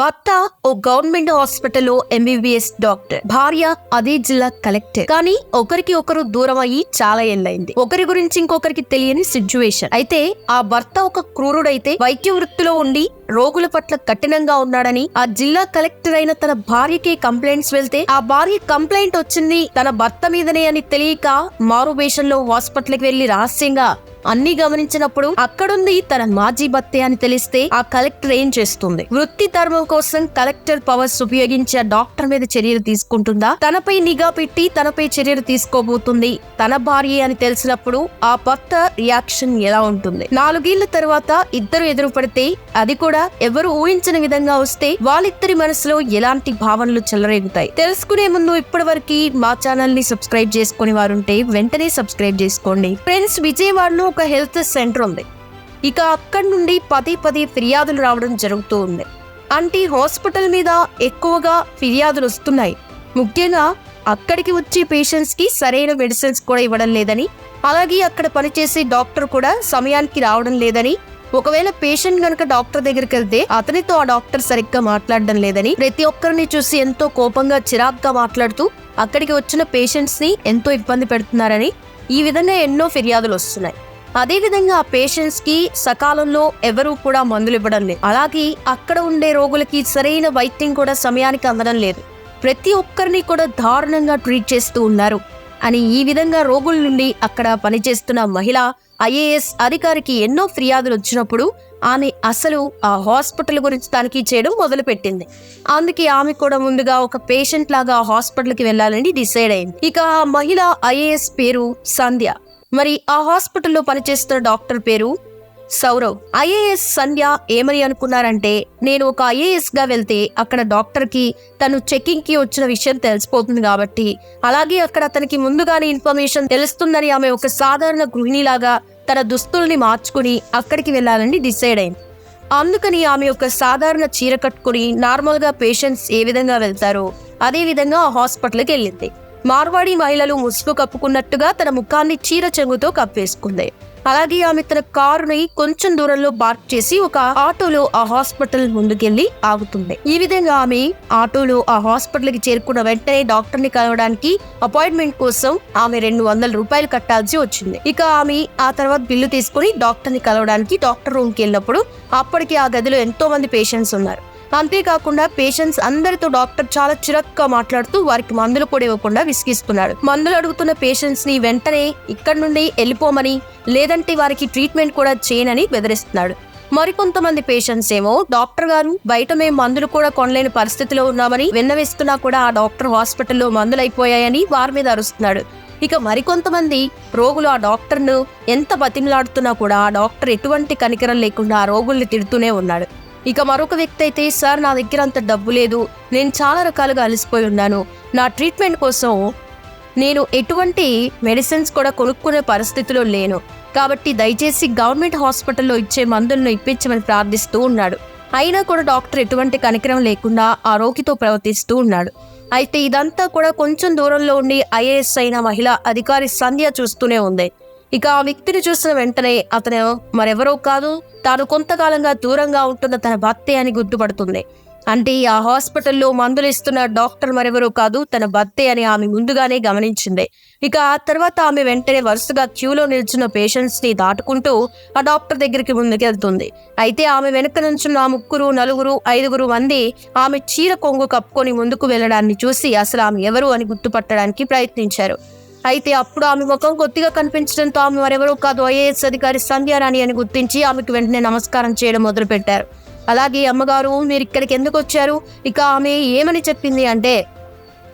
భర్త ఓ గవర్నమెంట్ హాస్పిటల్లో ఎంబీబీఎస్ డాక్టర్. భార్య అదే జిల్లా కలెక్టర్. కానీ ఒకరికి ఒకరు దూరం అయ్యి చాలా ఏళ్ళైంది ఒకరి గురించి ఇంకొకరికి తెలియని సిచ్యువేషన్. అయితే ఆ భర్త ఒక క్రూరుడైతే వైద్య వృత్తిలో ఉండి రోగుల పట్ల కఠినంగా ఉన్నాడని ఆ జిల్లా కలెక్టర్ అయిన తన భార్యకి కంప్లైంట్స్ వెళ్తే ఆ భార్య కంప్లైంట్ వచ్చింది తన భర్త మీదనే అని తెలియక మారు వేషంలో హాస్పిటల్కి వెళ్ళి రహస్యంగా అన్ని గమనించినప్పుడు అక్కడుంది తన మాజీ భర్తే అని తెలిస్తే ఆ కలెక్టర్ ఏం చేస్తుంది? వృత్తి ధర్మం కోసం కలెక్టర్ పవర్స్ ఉపయోగించి ఆ డాక్టర్ మీద చర్యలు తీసుకుంటుందా? తనపై నిఘా పెట్టి తనపై చర్యలు తీసుకోబోతుంది తన భార్య అని తెలిసినప్పుడు ఆ భర్త రియాక్షన్ ఎలా ఉంటుంది? నాలుగేళ్ళ తర్వాత ఇద్దరు ఎదురు పడితే అది కూడా ఎవరు ఊహించని విధంగా వస్తే వాళ్ళిద్దరి మనసులో ఎలాంటి భావనలు చెలరేగుతాయి? తెలుసుకునే ముందు ఇప్పటి వరకు మా ఛానల్ని సబ్స్క్రైబ్ చేసుకుని వారుంటే వెంటనే సబ్స్క్రైబ్ చేసుకోండి. ఫ్రెండ్స్ విజయవాడలో ఒక హెల్త్ సెంటర్ ఉంది. ఇక అక్కడి నుండి పది పది ఫిర్యాదులు రావడం జరుగుతూ ఉంది. అంటే హాస్పిటల్ మీద ఎక్కువగా ఫిర్యాదులు వస్తున్నాయి. ముఖ్యంగా అక్కడికి వచ్చే పేషెంట్స్కి సరైన మెడిసిన్స్ కూడా ఇవ్వడం లేదని అలాగే అక్కడ పనిచేసే డాక్టర్ కూడా సమయానికి రావడం లేదని ఒకవేళ పేషెంట్ కనుక డాక్టర్ దగ్గరికి వెళ్తే అతనితో ఆ డాక్టర్ సరిగ్గా మాట్లాడడం లేదని ప్రతి ఒక్కరిని చూసి ఎంతో కోపంగా చిరాగ్గా మాట్లాడుతూ అక్కడికి వచ్చిన పేషెంట్స్ని ఎంతో ఇబ్బంది పెడుతున్నారని ఈ విధంగా ఎన్నో ఫిర్యాదులు వస్తున్నాయి. అదేవిధంగా ఆ పేషెంట్స్కి సకాలంలో ఎవరూ కూడా మందులు ఇవ్వడం లేదు. అలాగే అక్కడ ఉండే రోగులకి సరైన వైద్యం కూడా సమయానికి అందడం లేదు. ప్రతి ఒక్కరిని కూడా దారుణంగా ట్రీట్ చేస్తూ ఉన్నారు. అని ఈ విధంగా రోగుల నుండి అక్కడ పనిచేస్తున్న మహిళ ఐఏఎస్ అధికారికి ఎన్నో ఫిర్యాదులు వచ్చినప్పుడు ఆమె అసలు ఆ హాస్పిటల్ గురించి తనిఖీ చేయడం మొదలుపెట్టింది. అందుకే ఆమె కూడా ముందుగా ఒక పేషెంట్ లాగా హాస్పిటల్కి వెళ్ళాలని డిసైడ్ అయింది. ఇక ఆ మహిళ ఐఏఎస్ పేరు సంధ్య. మరి ఆ హాస్పిటల్లో పనిచేస్తున్న డాక్టర్ పేరు? సౌరవ్. ఐఏఎస్ సంధ్య ఏమని అనుకున్నారంటే నేను ఒక ఐఏఎస్గా వెళ్తే అక్కడ డాక్టర్కి తను చెకింగ్కి వచ్చిన విషయం తెలిసిపోతుంది కాబట్టి. అలాగే అక్కడ అతనికి ముందుగానే ఇన్ఫర్మేషన్ తెలుస్తుందని ఆమె ఒక సాధారణ గృహిణిలాగా తన దుస్తుల్ని మార్చుకుని అక్కడికి వెళ్ళాలని డిసైడ్ అయింది. అందుకని ఆమె ఒక సాధారణ చీర కట్టుకుని నార్మల్గా పేషెంట్స్ ఏ విధంగా వెళ్తారో అదే విధంగా ఆ హాస్పిటల్కి వెళ్ళింది. మార్వాడి మహిళలు ముసుగు కప్పుకున్నట్టుగా తన ముఖాన్ని చీర చెంగుతో కప్పేసుకుంది. అలాగే ఆమె తన కారుని కొంచెం దూరంలో పార్క్ చేసి ఒక ఆటోలో ఆ హాస్పిటల్ ముందుకెళ్ళి ఆగుతుంది. ఈ విధంగా ఆమె ఆటోలో ఆ హాస్పిటల్కి చేరుకున్న వెంటనే డాక్టర్ని కలవడానికి అపాయింట్మెంట్ కోసం ఆమె రెండు వందల రూపాయలు కట్టాల్సి వచ్చింది. ఇక ఆమె ఆ తర్వాత బిల్లు తీసుకుని డాక్టర్ని కలవడానికి డాక్టర్ రూమ్కి వెళ్ళినప్పుడు అప్పటికి ఆ గదిలో ఎంతో మంది పేషెంట్స్ ఉన్నారు. అంతేకాకుండా పేషెంట్స్ అందరితో డాక్టర్ చాలా చిరక్గా మాట్లాడుతూ వారికి మందులు కూడా ఇవ్వకుండా విసిగిస్తున్నాడు మందులు అడుగుతున్న పేషెంట్స్ని వెంటనే ఇక్కడి నుండి వెళ్ళిపోమని లేదంటే వారికి ట్రీట్మెంట్ కూడా చేయనని బెదిరిస్తున్నాడు. మరికొంతమంది పేషెంట్స్ ఏమో డాక్టర్ గారు బయట మేము మందులు కూడా కొనలేని పరిస్థితిలో ఉన్నామని విన్నవిస్తున్నా కూడా ఆ డాక్టర్ హాస్పిటల్లో మందులు అయిపోయాయని వారి మీద అరుస్తున్నాడు. ఇక మరికొంతమంది రోగులు ఆ డాక్టర్ను ఎంత బతిమలాడుతున్నా కూడా ఆ డాక్టర్ ఎటువంటి కనికరం లేకుండా ఆ రోగుల్ని తిడుతూనే ఉన్నాడు. ఇక మరొక వ్యక్తి అయితే సార్ నా దగ్గర అంత డబ్బు లేదు. నేను చాలా రకాలుగా అలసిపోయి ఉన్నాను. నా ట్రీట్మెంట్ కోసం నేను ఎటువంటి మెడిసిన్స్ కూడా కొనుక్కునే పరిస్థితిలో లేను. కాబట్టి దయచేసి గవర్నమెంట్ హాస్పిటల్లో ఇచ్చే మందులను ఇప్పించమని ప్రార్థిస్తూ ఉన్నాడు. అయినా కూడా డాక్టర్ ఎటువంటి కనికరం లేకుండా ఆ రోగితో ప్రవర్తిస్తూ ఉన్నాడు. అయితే ఇదంతా కూడా కొంచెం దూరంలో ఉండి ఐఏఎస్ అయిన మహిళ అధికారి సంధ్య చూస్తూనే ఉంది. ఇక ఆ వ్యక్తిని చూసిన వెంటనే అతను మరెవరో కాదు తాను కొంతకాలంగా దూరంగా ఉంటున్న తన భర్తే అని గుర్తుపడుతుంది. అంటే ఆ హాస్పిటల్లో మందులు ఇస్తున్న డాక్టర్ మరెవరో కాదు తన భర్తే అని ఆమె ముందుగానే గమనించింది. ఇక ఆ తర్వాత ఆమె వెంటనే వరుసగా క్యూలో నిల్చున్న పేషెంట్స్ని దాటుకుంటూ ఆ డాక్టర్ దగ్గరికి ముందుకెళ్తుంది. అయితే ఆమె వెనుక నుంచున్న ఆ ముగ్గురు నలుగురు ఐదుగురు మంది ఆమె చీర కొంగు కప్పుకొని ముందుకు వెళ్ళడాన్ని చూసి అసలు ఆమె ఎవరు అని గుర్తుపట్టడానికి ప్రయత్నించారు. అయితే అప్పుడు ఆమె ముఖం కొద్దిగా కనిపించడంతో ఆమె మరెవరూ కాదు ఐఏఎస్ అధికారి సంధ్యారాణి అని గుర్తించి ఆమెకు వెంటనే నమస్కారం చేయడం మొదలుపెట్టారు. అలాగే అమ్మగారు మీరు ఇక్కడికి ఎందుకు వచ్చారు? ఇక ఆమె ఏమని చెప్పింది? అంటే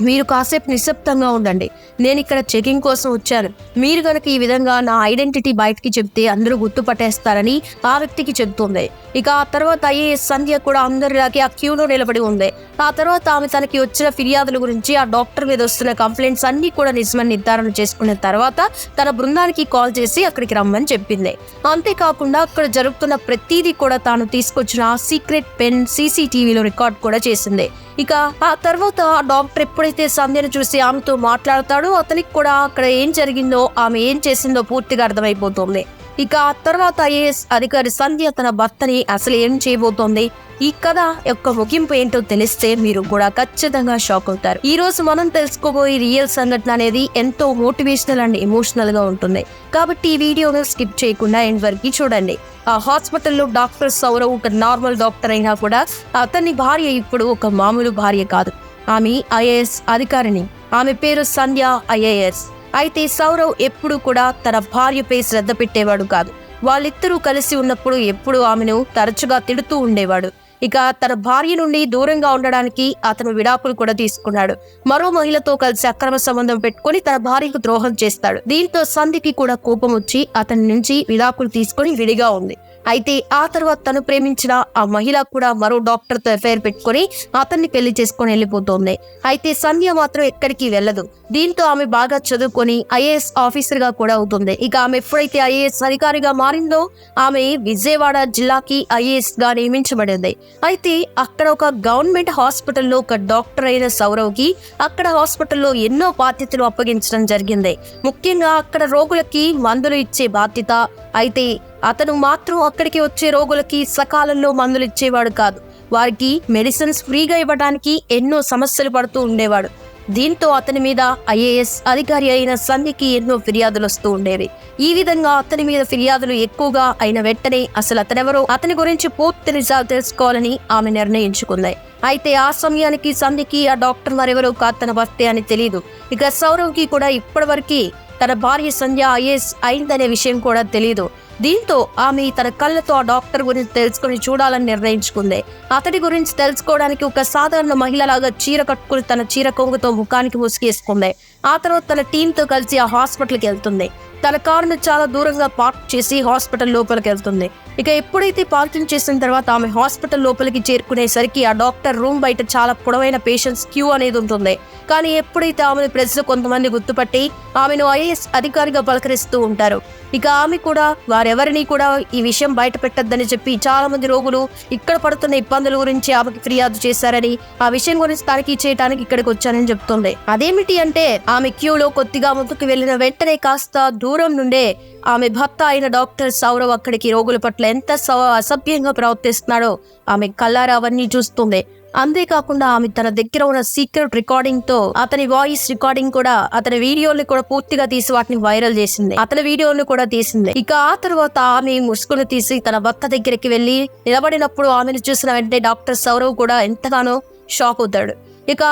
మీరు కాసేపు నిశ్శబ్దంగా ఉండండి. నేను ఇక్కడ చెకింగ్ కోసం వచ్చాను. మీరు కనుక ఈ విధంగా నా ఐడెంటిటీ బయటికి చెప్తే అందరూ గుర్తుపట్టేస్తారని ఆ వ్యక్తికి చెప్తుంది ఇక ఆ తర్వాత ఐఏఎస్ సంధ్య కూడా అందరిలాగే ఆ క్యూలో నిలబడి ఉంది. ఆ తర్వాత ఆమె తనకి వచ్చిన ఫిర్యాదుల గురించి ఆ డాక్టర్ మీద వస్తున్న కంప్లైంట్స్ అన్ని కూడా నిజమని నిర్ధారణ చేసుకున్న తర్వాత తన బృందానికి కాల్ చేసి అక్కడికి రమ్మని చెప్పింది. అంతేకాకుండా అక్కడ జరుగుతున్న ప్రతిదీ కూడా తాను తీసుకొచ్చిన సీక్రెట్ పెన్ సీసీటీవీలో రికార్డ్ కూడా చేసింది. ఇక ఆ తర్వాత డాక్టర్ ఎప్పుడైతే సంధ్యను చూసి ఆమెతో మాట్లాడతాడో అతనికి కూడా అక్కడ ఏం జరిగిందో ఆమె ఏం చేసిందో పూర్తిగా అర్థమైపోతుంది. ఇక ఆ తర్వాత ఐఏఎస్ అధికారి సంధ్య తన భర్తని అసలు ఏం చేయబోతోంది? ఈ కథ యొక్క ముగింపు ఏంటో తెలిస్తే మీరు కూడా ఖచ్చితంగా షాక్ అవుతారు. ఈ రోజు మనం తెలుసుకోబోయే రియల్ సంఘటన అనేది ఎంతో మోటివేషనల్ అండ్ ఎమోషనల్గా ఉంటుంది. కాబట్టి ఈ వీడియోను స్కిప్ చేయకుండా ఎండ్ వరకు చూడండి. ఆ హాస్పిటల్లో డాక్టర్ సౌరవ్ ఒక నార్మల్ డాక్టర్ అయినా కూడా అతని భార్య ఇప్పుడు ఒక మామూలు భార్య కాదు. ఆమె ఐఏఎస్ అధికారిని. ఆమె పేరు సంధ్య ఐఏఎస్. అయితే సౌరవ్ ఎప్పుడు కూడా తన భార్యపై శ్రద్ధ పెట్టేవాడు కాదు. వాళ్ళిద్దరూ కలిసి ఉన్నప్పుడు ఎప్పుడు ఆమెను తరచుగా తిడుతూ ఉండేవాడు. ఇక తన భార్య నుండి దూరంగా ఉండడానికి అతను విడాకులు కూడా తీసుకున్నాడు. మరో మహిళతో కలిసి అక్రమ సంబంధం పెట్టుకొని తన భార్యకు ద్రోహం చేస్తాడు. దీంతో సంధికి కూడా కోపం వచ్చి అతని నుంచి విడాకులు తీసుకొని విడిగా ఉంది. అయితే ఆ తర్వాత తను ప్రేమించిన ఆ మహిళ కూడా మరో డాక్టర్తో ఎఫ్ఐఆర్ పెట్టుకొని అతన్ని పెళ్ళి చేసుకొని వెళ్ళిపోతుంది. అయితే సంధ్య మాత్రం ఎక్కడికి వెళ్ళదు. దీంతో ఆమె బాగా చదువుకొని ఐఏఎస్ ఆఫీసర్గా కూడా అవుతుంది. ఇక ఆమె ఎప్పుడైతే ఐఏఎస్ అధికారిగా మారిందో ఆమె విజయవాడ జిల్లాకి ఐఏఎస్గా నియమించబడింది. అయితే అక్కడ ఒక గవర్నమెంట్ హాస్పిటల్లో ఒక డాక్టర్ అయిన సౌరవ్కి అక్కడ హాస్పిటల్లో ఎన్నో బాధ్యతలు అప్పగించడం జరిగింది. ముఖ్యంగా అక్కడ రోగులకి మందులు ఇచ్చే బాధ్యత అయితే అతను మాత్రం అక్కడికి వచ్చే రోగులకి సకాలంలో మందులు ఇచ్చేవాడు కాదు. వారికి మెడిసిన్స్ ఫ్రీగా ఇవ్వడానికి ఎన్నో సమస్యలు పడుతూ ఉండేవాడు. దీంతో అతని మీద ఐఏఎస్ అధికారి అయిన సంధికి ఎన్నో ఫిర్యాదులు వస్తూ ఉండేవి. ఈ విధంగా అతని మీద ఫిర్యాదులు ఎక్కువగా అయిన వెంటనే అసలు అతనెవరో అతని గురించి పూర్తి నిజాలు తెలుసుకోవాలని ఆమె నిర్ణయించుకుంది. అయితే ఆ సమయానికి సంధికి ఆ డాక్టర్ మరెవరో కాదు తన భర్తే అని తెలియదు ఇక సౌరవ్కి కూడా ఇప్పటివరకు తన భార్య సంధ్య ఐఏఎస్ అయిందనే విషయం కూడా తెలియదు దీంతో ఆమె తన కళ్ళతో ఆ డాక్టర్ గురించి తెలుసుకుని చూడాలని నిర్ణయించుకుంది. అతడి గురించి తెలుసుకోవడానికి ఒక సాధారణ మహిళలాగా చీర కట్టుకుని తన చీర కొంగుతో ముఖానికి ముసుగేసుకుంది. ఆ తర్వాత తన టీంతో కలిసి ఆ హాస్పిటల్కి వెళ్తుంది. తన కారును చాలా దూరంగా పార్క్ చేసి హాస్పిటల్ లోపలికి వెళ్తుంది. ఇక ఎప్పుడైతే పార్కింగ్ చేసిన తర్వాత ఆమె హాస్పిటల్ లోపలికి చేరుకునేసరికి ఆ డాక్టర్ రూమ్ బయట చాలా పొడవైన పేషెంట్స్ క్యూ అనేది ఉంటుంది. కానీ ఎప్పుడైతే ఆమెను ప్రజలు కొంతమంది గుర్తుపట్టి ఆమెను ఐఏఎస్ అధికారిగా పలకరిస్తూ ఉంటారు. ఇక ఆమె కూడా వారెవరిని కూడా ఈ విషయం బయట పెట్టద్దని చెప్పి చాలా మంది రోగులు ఇక్కడ పడుతున్న ఇబ్బందుల గురించి ఆమెకి ఫిర్యాదు చేశారని ఆ విషయం గురించి తనిఖీ చేయడానికి ఇక్కడికి వచ్చానని చెప్తుంది. అదేమిటి అంటే ఆమె క్యూలో కొద్దిగా ముందుకు వెళ్ళిన వెంటనే కాస్త దూరం నుండే ఆమె భర్త అయిన డాక్టర్ సౌరవ్ అక్కడికి రోగుల పట్ల ఎంత అసభ్యంగా ప్రవర్తిస్తున్నాడో ఆమె కల్లారా అవన్నీ చూస్తుంది. అంతేకాకుండా ఆమె తన దగ్గర ఉన్న సీక్రెట్ రికార్డింగ్తో అతని వాయిస్ రికార్డింగ్ కూడా అతని వీడియోని కూడా పూర్తిగా తీసి వాటిని వైరల్ చేసింది. అతని వీడియోని కూడా తీసింది. ఇక ఆ తర్వాత ఆమె ముసుగును తీసి తన భర్త దగ్గరికి వెళ్ళి నిలబడినప్పుడు ఆమెను చూసిన వెంటనే డాక్టర్ సౌరవ్ కూడా ఎంతగానో షాక్ అవుతాడు. ఇక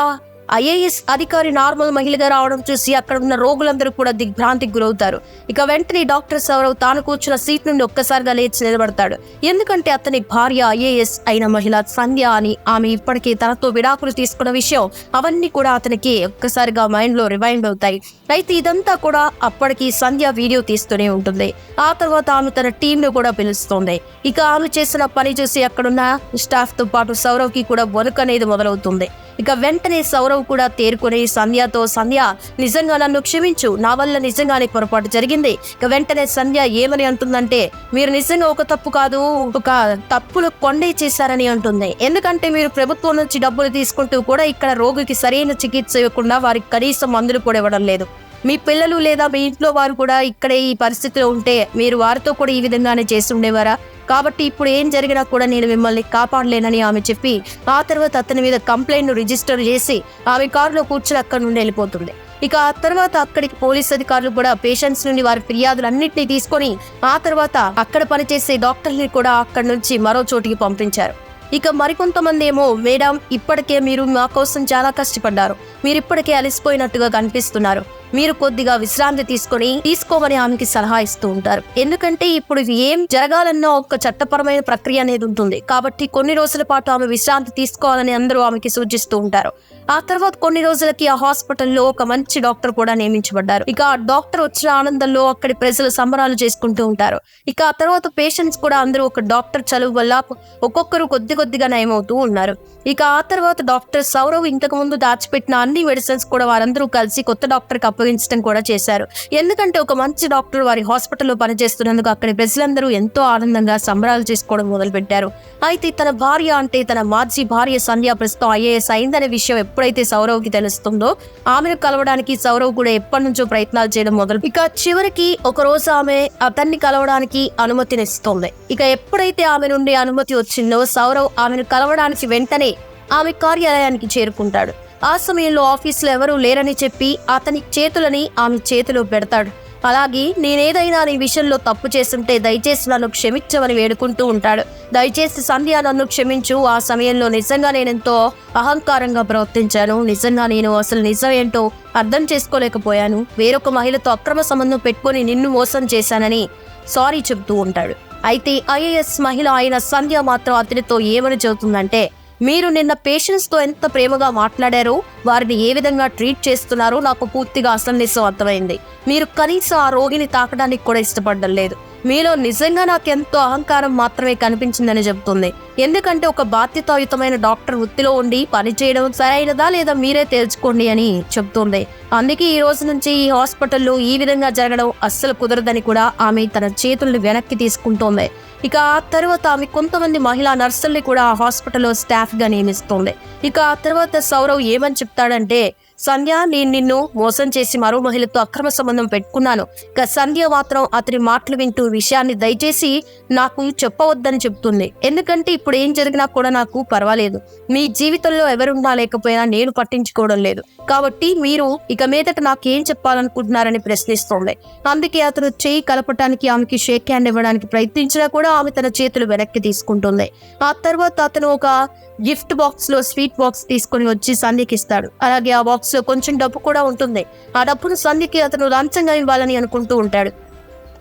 ఐఏఎస్ అధికారి నార్మల్ మహిళగా రావడం చూసి అక్కడ ఉన్న రోగులందరూ కూడా దిగ్భ్రాంతికి గురవుతారు. ఇక వెంటనే డాక్టర్ సౌరవ్ తాను కూర్చున్న సీట్ నుండి ఒక్కసారిగా లేచి నిలబడతాడు. ఎందుకంటే అతని భార్య ఐఏఎస్ అయిన మహిళ సంధ్య అని ఆమె ఇప్పటికీ తనతో విడాకులు తీసుకున్న విషయం అవన్నీ కూడా అతనికి ఒక్కసారిగా మైండ్లో రివైండ్ అవుతాయి. అయితే ఇదంతా కూడా అప్పటికి సంధ్య వీడియో తీస్తూనే ఉంటుంది. ఆ తర్వాత ఆమె తన టీంను కూడా పిలుస్తుంది. ఇక ఆమె చేసిన పని చూసి అక్కడున్న స్టాఫ్తో పాటు సౌరవ్కి కూడా వణుకు అనేది మొదలవుతుంది. ఇక వెంటనే సౌరవ్ కూడా తేరుకుని సంధ్యతో సంధ్య నిజంగా నన్ను క్షమించు నా వల్ల నిజంగానే పొరపాటు జరిగింది. ఇక వెంటనే సంధ్య ఏమని అంటుందంటే మీరు నిజంగా ఒక తప్పు కాదు ఒక తప్పులు కొండే చేశారని అంటుంది. ఎందుకంటే మీరు ప్రభుత్వం నుంచి డబ్బులు తీసుకుంటూ కూడా ఇక్కడ రోగికి సరైన చికిత్స ఇవ్వకుండా వారికి కనీసం మందులు కూడా ఇవ్వడం లేదు. మీ పిల్లలు లేదా మీ ఇంట్లో వారు కూడా ఇక్కడే ఈ పరిస్థితిలో ఉంటే మీరు వారితో కూడా ఈ విధంగానే చేసి ఉండేవారా? కాబట్టి ఇప్పుడు ఏం జరిగినా కూడా నేను మిమ్మల్ని కాపాడలేనని ఆమె చెప్పి ఆ తర్వాత అతని మీద కంప్లైంట్ రిజిస్టర్ చేసి ఆమె కారులో కూర్చుని అక్కడి నుండి వెళ్ళిపోతుంది. ఇక ఆ తర్వాత అక్కడికి పోలీస్ అధికారులు కూడా పేషెంట్స్ నుండి వారి ఫిర్యాదులన్నింటినీ తీసుకొని ఆ తర్వాత అక్కడ పనిచేసే డాక్టర్ని కూడా అక్కడి నుంచి మరో చోటికి పంపించారు. ఇక మరికొంతమంది ఏమో మేడం ఇప్పటికే మీరు మా కోసం చాలా కష్టపడ్డారు. మీరు ఇప్పటికే అలసిపోయినట్టుగా కనిపిస్తున్నారు. మీరు కొద్దిగా విశ్రాంతి తీసుకొని తీసుకోమని ఆమెకి సలహా ఇస్తూ ఉంటారు. ఎందుకంటే ఇప్పుడు ఇది ఏం జరగాలన్న ఒక చట్టపరమైన ప్రక్రియ అనేది ఉంటుంది. కాబట్టి కొన్ని రోజుల పాటు ఆమె విశ్రాంతి తీసుకోవాలని అందరూ ఆమెకి సూచిస్తూ ఉంటారు. ఆ తర్వాత కొన్ని రోజులకి ఆ హాస్పిటల్లో ఒక మంచి డాక్టర్ కూడా నియమించబడ్డారు. ఇక ఆ డాక్టర్ వచ్చిన ఆనందంలో అక్కడి ప్రజలు సంబరాలు చేసుకుంటూ ఉంటారు. ఇక ఆ తర్వాత పేషెంట్స్ కూడా అందరూ ఒక డాక్టర్ చదువు వల్ల ఒక్కొక్కరు కొద్ది కొద్దిగా నయమవుతూ ఉన్నారు. ఇక ఆ తర్వాత డాక్టర్ సౌరవ్ ఇంతకు ముందు దాచిపెట్టిన అన్ని మెడిసిన్స్ కూడా వారందరూ కలిసి కొత్త డాక్టర్కి అప్పగించడం కూడా చేశారు. ఎందుకంటే ఒక మంచి డాక్టర్ వారి హాస్పిటల్లో పనిచేస్తున్నందుకు అక్కడి ప్రజలందరూ ఎంతో ఆనందంగా సంబరాలు చేసుకోవడం మొదలుపెట్టారు. అయితే తన భార్య అంటే తన మాజీ భార్య సంధ్య ప్రస్తుతం ఐఏఎస్ అయిందనే విషయం ఎప్పుడైతే సౌరవ్కి తెలుస్తుందో ఆమెను కలవడానికి సౌరవ్ కూడా ఎప్పటి నుంచో ప్రయత్నాలు చేయడం మొదలు ఇక చివరికి ఒక రోజు ఆమె అతన్ని కలవడానికి అనుమతినిస్తుంది. ఇక ఎప్పుడైతే ఆమె నుండి అనుమతి వచ్చిందో సౌరవ్ ఆమెను కలవడానికి వెంటనే ఆమె కార్యాలయానికి చేరుకుంటాడు. ఆ సమయంలో ఆఫీసులో ఎవరూ లేరని చెప్పి అతని చేతులని ఆమె చేతిలో పెడతాడు. అలాగే నేనేదైనా నీ విషయంలో తప్పు చేస్తుంటే దయచేసి నన్ను క్షమించమని వేడుకుంటూ ఉంటాడు. దయచేసి సంధ్య నన్ను క్షమించు. ఆ సమయంలో నిజంగా నేనెంతో అహంకారంగా ప్రవర్తించాను. నిజంగా నేను అసలు నిజం ఏంటో అర్థం చేసుకోలేకపోయాను. వేరొక మహిళతో అక్రమ సంబంధం పెట్టుకొని నిన్ను మోసం చేశానని సారీ చెప్తూ ఉంటాడు. అయితే ఐఏఎస్ మహిళ అయిన సంధ్య మాత్రం అతనితో ఏమని చెబుతుందంటే మీరు నిన్న పేషెంట్స్తో ఎంత ప్రేమగా మాట్లాడారో వారిని ఏ విధంగా ట్రీట్ చేస్తున్నారో నాకు పూర్తిగా అసన్నిసం అర్థమైంది. మీరు కనీసం ఆ రోగిని తాకడానికి కూడా ఇష్టపడడం లేదు. మీలో నిజంగా నాకు ఎంతో అహంకారం మాత్రమే కనిపించిందని చెబుతుంది. ఎందుకంటే ఒక బాధ్యతాయుతమైన డాక్టర్ వృత్తిలో ఉండి పనిచేయడం సరైనదా లేదా మీరే తేల్చుకోండి అని చెప్తుంది అందుకే ఈ రోజు నుంచి ఈ హాస్పిటల్లో ఈ విధంగా జరగడం అస్సలు కుదరదని కూడా ఆమె తన చేతుల్ని వెనక్కి తీసుకుంటోంది. ఇక ఆ తర్వాత ఆమె కొంతమంది మహిళా నర్సుల్ని కూడా ఆ హాస్పిటల్లో స్టాఫ్గా నియమిస్తోంది. ఇక ఆ తర్వాత సౌరవ్ ఏమని చెప్తాడంటే సంధ్య నేను నిన్ను మోసం చేసి మరో మహిళతో అక్రమ సంబంధం పెట్టుకున్నాను. ఇక సంధ్య మాత్రం అతని మాటలు వింటూ విషయాన్ని దయచేసి నాకు చెప్పవద్దని చెప్తుంది. ఎందుకంటే ఇప్పుడు ఏం జరిగినా కూడా నాకు పర్వాలేదు. మీ జీవితంలో ఎవరున్నా లేకపోయినా నేను పట్టించుకోవడం లేదు. కాబట్టి మీరు ఇక మీదట నాకేం చెప్పాలనుకుంటున్నారని ప్రశ్నిస్తోంది. అందుకే అతను చేయి కలపటానికి ఆమెకి షేక్ హ్యాండ్ ఇవ్వడానికి ప్రయత్నించినా కూడా ఆమె తన చేతులు వెనక్కి తీసుకుంటుంది. ఆ తర్వాత అతను ఒక గిఫ్ట్ బాక్స్లో స్వీట్ బాక్స్ తీసుకొని వచ్చి సంధ్యకి ఇస్తాడు అలాగే ఆ బాక్స్ సో కొంచెం డబ్బు కూడా ఉంటుంది. ఆ డబ్బును సంధ్యకి అతను లంచంగా ఇవ్వాలని అనుకుంటూ ఉంటాడు.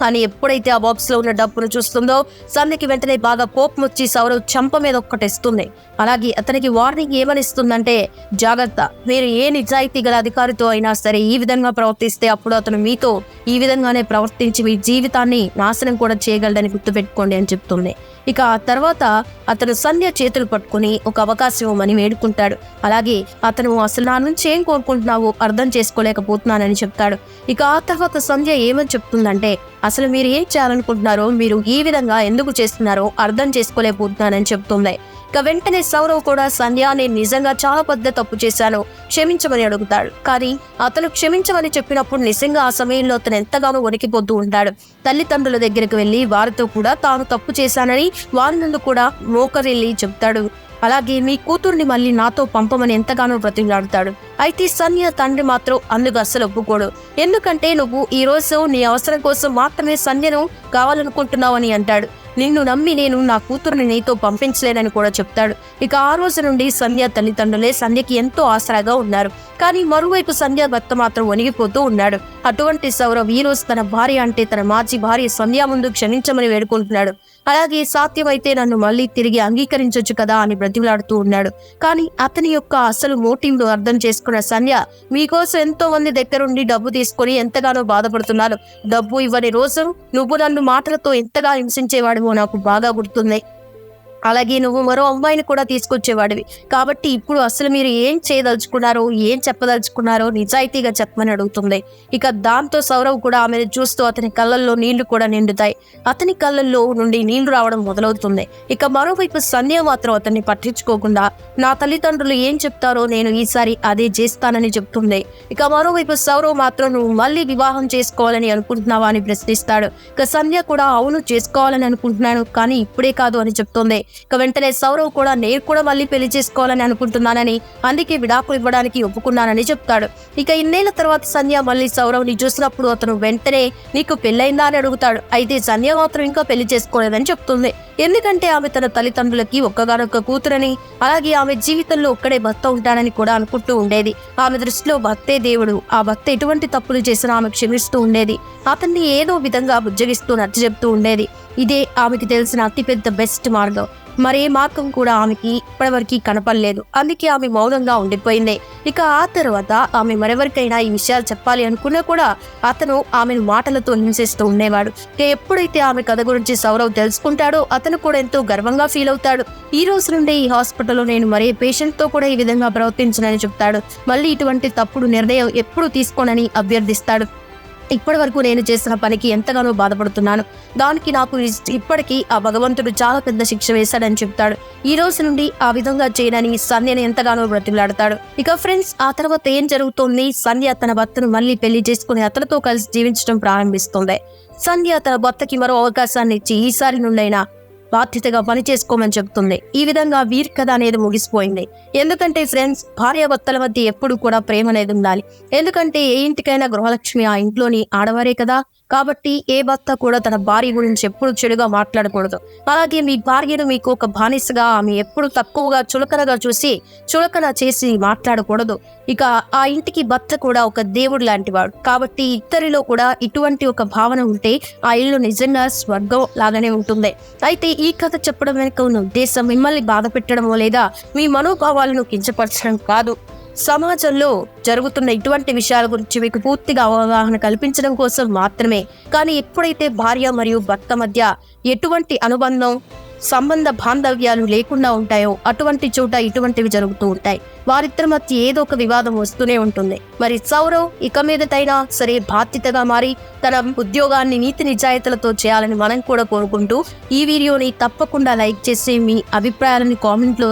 కానీ ఎప్పుడైతే ఆ బాక్స్లో ఉన్న డబ్బును చూస్తుందో సన్నికి వెంటనే బాగా కోపం వచ్చి సౌరవ్ చంప మీద ఒక్కటేస్తుంది. అలాగే అతనికి వార్నింగ్ ఏమని ఇస్తుందంటే జాగ్రత్త మీరు ఏ నిజాయితీ గల అధికారితో అయినా సరే ఈ విధంగా ప్రవర్తిస్తే అప్పుడు అతను మీతో ఈ విధంగానే ప్రవర్తించి మీ జీవితాన్ని నాశనం కూడా చేయగలడని గుర్తుపెట్టుకోండి అని చెప్తుంది. ఇక ఆ తర్వాత అతను సంధ్య చేతులు పట్టుకుని ఒక అవకాశం ఇవ్వమని వేడుకుంటాడు. అలాగే అతను అసలు నా నుంచి ఏం కోరుకుంటున్నావో? అర్థం చేసుకోలేకపోతున్నానని చెప్తాడు. ఇక ఆ తర్వాత సంధ్య ఏమని చెప్తుందంటే అసలు మీరు ఏం చేయాలనుకుంటున్నారో మీరు ఈ విధంగా ఎందుకు చేస్తున్నారో అర్థం చేసుకోలేకపోతున్నానని చెప్తుంది ఇక వెంటనే సౌరవ్ కూడా సంధ్య నేను నిజంగా చాలా పెద్ద తప్పు చేశాను క్షమించమని అడుగుతాడు. కానీ అతను క్షమించమని చెప్పినప్పుడు నిజంగా ఆ సమయంలో అతను ఎంతగానో వణికిపోతూ ఉంటాడు. తల్లిదండ్రుల దగ్గరికి వెళ్ళి వారితో కూడా తాను తప్పు చేశానని వారి నుండి కూడా మోకరిల్లి చెప్తాడు. అలాగే మీ కూతుర్ని మళ్ళీ నాతో పంపమని ఎంతగానో బ్రతిమలాడుతాడు. అయితే సన్య తండ్రి మాత్రం అందుకు అస్సలు ఒప్పుకోడు. ఎందుకంటే నువ్వు ఈ రోజు నీ అవసరం కోసం మాత్రమే సన్యను కావాలనుకుంటున్నావని అంటాడు. నిన్ను నమ్మి నేను నా కూతురుని నీతో పంపించలేనని కూడా చెప్తాడు. ఇక ఆ రోజు నుండి సంధ్య తల్లిదండ్రులే సంధ్యకి ఎంతో ఆసరాగా ఉన్నారు. కానీ మరోవైపు సంధ్య భర్త మాత్రం వణిగిపోతూ ఉన్నాడు. అటువంటి సౌరవ్ ఈ రోజు తన భార్య అంటే తన మాజీ భార్య సంధ్య ముందు క్షమించమని వేడుకుంటున్నాడు. అలాగే సాధ్యమైతే నన్ను మళ్ళీ తిరిగి అంగీకరించొచ్చు కదా అని బ్రతిమలాడుతూ ఉన్నాడు. కానీ అతని యొక్క అసలు మోటివ్ను అర్థం చేసుకున్న సంధ్య మీకోసం ఎంతో మంది దగ్గరుండి డబ్బు తీసుకొని ఎంతగానో బాధపడుతున్నారు. డబ్బు ఇవ్వని రోజు నువ్వు నన్ను మాటలతో ఎంతగా హింసించేవాడివో నాకు బాగా గుర్తుంది. అలాగే నువ్వు మరో అమ్మాయిని కూడా తీసుకొచ్చేవాడివి. కాబట్టి ఇప్పుడు అసలు మీరు ఏం చేయదలుచుకున్నారో ఏం చెప్పదలుచుకున్నారో నిజాయితీగా చెప్పమని అడుగుతుంది. ఇక దాంతో సౌరవ్ కూడా ఆమెను చూస్తూ అతని కళ్ళల్లో నీళ్ళు కూడా నిండుతాయి. అతని కళ్ళల్లో నుండి నీళ్ళు రావడం మొదలవుతుంది. ఇక మరోవైపు సంధ్య మాత్రం అతన్ని పట్టించుకోకుండా నా తల్లిదండ్రులు ఏం చెప్తారో నేను ఈసారి అదే చేస్తానని చెప్తుంది. ఇక మరోవైపు సౌరవ్ మాత్రం నువ్వు మళ్ళీ వివాహం చేసుకోవాలని అనుకుంటున్నావా? అని ప్రశ్నిస్తాడు. ఇక సంధ్య కూడా అవును చేసుకోవాలని అనుకుంటున్నాను కానీ ఇప్పుడే కాదు అని చెప్తోంది. ఇక వెంటనే సౌరవ్ కూడా నేను కూడా మళ్ళీ పెళ్ళి చేసుకోవాలని అనుకుంటున్నానని అందుకే విడాకులు ఇవ్వడానికి ఒప్పుకున్నానని చెప్తాడు. ఇక ఇన్నేళ్ళ తర్వాత సంధ్య మళ్ళీ సౌరవ్ని చూసినప్పుడు అతను వెంటనే నీకు పెళ్ళైందా? అని అడుగుతాడు. అయితే సంధ్య మాత్రం ఇంకా పెళ్ళి చేసుకోలేదని చెప్తుంది. ఎందుకంటే ఆమె తన తల్లిదండ్రులకి ఒక్కగానొక్క కూతురని అలాగే ఆమె జీవితంలో ఒక్కడే భర్త ఉంటానని కూడా అనుకుంటూ ఉండేది. ఆమె దృష్టిలో భర్తే దేవుడు. ఆ భర్త ఎటువంటి తప్పులు చేసినా ఆమె క్షమిస్తూ ఉండేది. అతన్ని ఏదో విధంగా బుజ్జగిస్తూ నచ్చ చెప్తూ ఉండేది. ఇదే ఆమెకి తెలిసిన అతిపెద్ద బెస్ట్ మార్గం. మరే మార్గం కూడా ఆమెకి ఇప్పటివరకు కనపడలేదు. అందుకే ఆమె మౌనంగా ఉండిపోయింది. ఇక ఆ తర్వాత ఆమె మరెవరికైనా ఈ విషయాలు చెప్పాలి అనుకున్నా కూడా అతను ఆమెను మాటలతో హింసిస్తూ ఉండేవాడు. ఎప్పుడైతే ఆమె కథ గురించి సౌరవ్ తెలుసుకుంటాడో అతను కూడా ఎంతో గర్వంగా ఫీల్ అవుతాడు. ఈ రోజు నుండి ఈ హాస్పిటల్లో నేను మరే పేషెంట్తో కూడా ఈ విధంగా ప్రవర్తించనని చెప్తాడు. మళ్ళీ ఇటువంటి తప్పుడు నిర్ణయం ఎప్పుడు తీసుకోనని అభ్యర్థిస్తాడు. ఇప్పటి వరకు నేను చేసిన పనికి ఎంతగానో బాధపడుతున్నాను. దానికి నాకు ఇప్పటికీ ఆ భగవంతుడు చాలా పెద్ద శిక్ష వేశాడని చెప్తాడు. ఈ రోజు నుండి ఆ విధంగా చేయనని సంధ్యని ఎంతగానో బ్రతిలాడతాడు ఇక ఫ్రెండ్స్ ఆ తర్వాత ఏం జరుగుతుంది? సంధ్య తన భర్తను మళ్ళీ పెళ్ళి చేసుకుని అతనితో కలిసి జీవించడం ప్రారంభిస్తుంది. సంధ్య తన భర్తకి మరో అవకాశాన్ని ఇచ్చి ఈసారి నుండైనా బాధ్యతగా పని చేసుకోమని ఈ విధంగా వీర్ కథ అనేది ముగిసిపోయింది. ఎందుకంటే ఫ్రెండ్స్ భార్యాభర్తల మధ్య ఎప్పుడు కూడా ప్రేమ అనేది ఉండాలి. ఎందుకంటే ఏ ఇంటికైనా గృహలక్ష్మి ఆ ఇంట్లోని ఆడవారే కదా? కాబట్టి ఏ భర్త కూడా తన భార్య గురించి ఎప్పుడు చెడుగా మాట్లాడకూడదు. అలాగే మీ భార్యను మీకు ఒక బానిసగా ఆమె ఎప్పుడు తక్కువగా చులకనగా చూసి చులకన చేసి మాట్లాడకూడదు. ఇక ఆ ఇంటికి భర్త కూడా ఒక దేవుడు లాంటివాడు. కాబట్టి ఇద్దరిలో కూడా ఇటువంటి ఒక భావన ఉంటే ఆ ఇల్లు నిజంగా స్వర్గం లాగానే ఉంటుంది. అయితే ఈ కథ చెప్పడం వెనుక ఉన్న ఉద్దేశం మిమ్మల్ని బాధ పెట్టడమో లేదా మీ మనోభావాలను కించపరచడం కాదు. సమాజంలో జరుగుతున్న ఇటువంటి విషయాల గురించి మీకు పూర్తిగా అవగాహన కల్పించడం కోసం మాత్రమే. కానీ ఎప్పుడైతే భార్య మరియు భర్త మధ్య ఎటువంటి అనుబంధం సంబంధ బాంధవ్యాలు లేకుండా ఉంటాయో అటువంటి చోట ఇటువంటివి జరుగుతూ ఉంటాయి. వారిద్దరి మధ్య ఏదో ఒక వివాదం వస్తూనే ఉంటుంది. మరి సౌరవ్ ఇక మీదటైనా సరే బాధ్యతగా మారి తన ఉద్యోగాన్ని నీతి నిజాయితీలతో చేయాలని మనం కూడా కోరుకుంటూ ఈ వీడియోని తప్పకుండా లైక్ చేసి మీ అభిప్రాయాలని కామెంట్లో